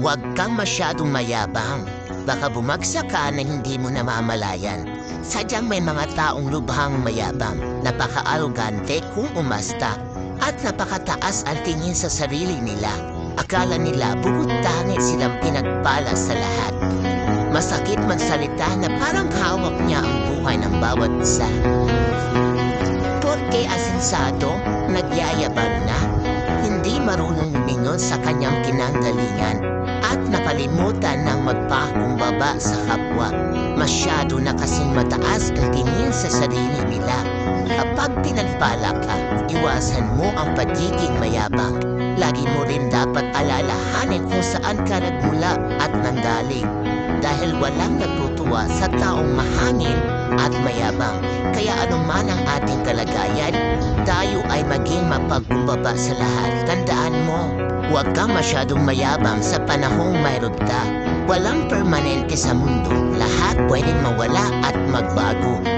Huwag kang masyadong mayabang. Baka bumagsak ka na hindi mo namamalayan. Sadyang may mga taong lubhang mayabang, napaka-arugante kung umasta, at napakataas ang tingin sa sarili nila. Akala nila bukod tangit silang pinagpala sa lahat. Masakit magsalita na parang hawak niya ang buhay ng bawat isa. Porque asensado, nagyayabang na, hindi marunong lumingon sa kanyang kinanggalingan at nakalimutan ng magpakumbaba sa kapwa. Masyado na kasing mataas ang sa sarili nila. Kapag pinagpala ka, iwasan mo ang pagiging mayabang. Lagi mo rin dapat alalahanin kung saan ka nagmula at nanggaling. Dahil walang natutuwa sa taong mahangin at mayabang. Kaya anuman ang ating kalagayan, tayo ay maging mapagkumbaba sa lahat. Tandaan mo, huwag kang masyadong mayabang sa panahong mayroon ka. Walang permanente sa mundo. Lahat pwedeng mawala at magbago.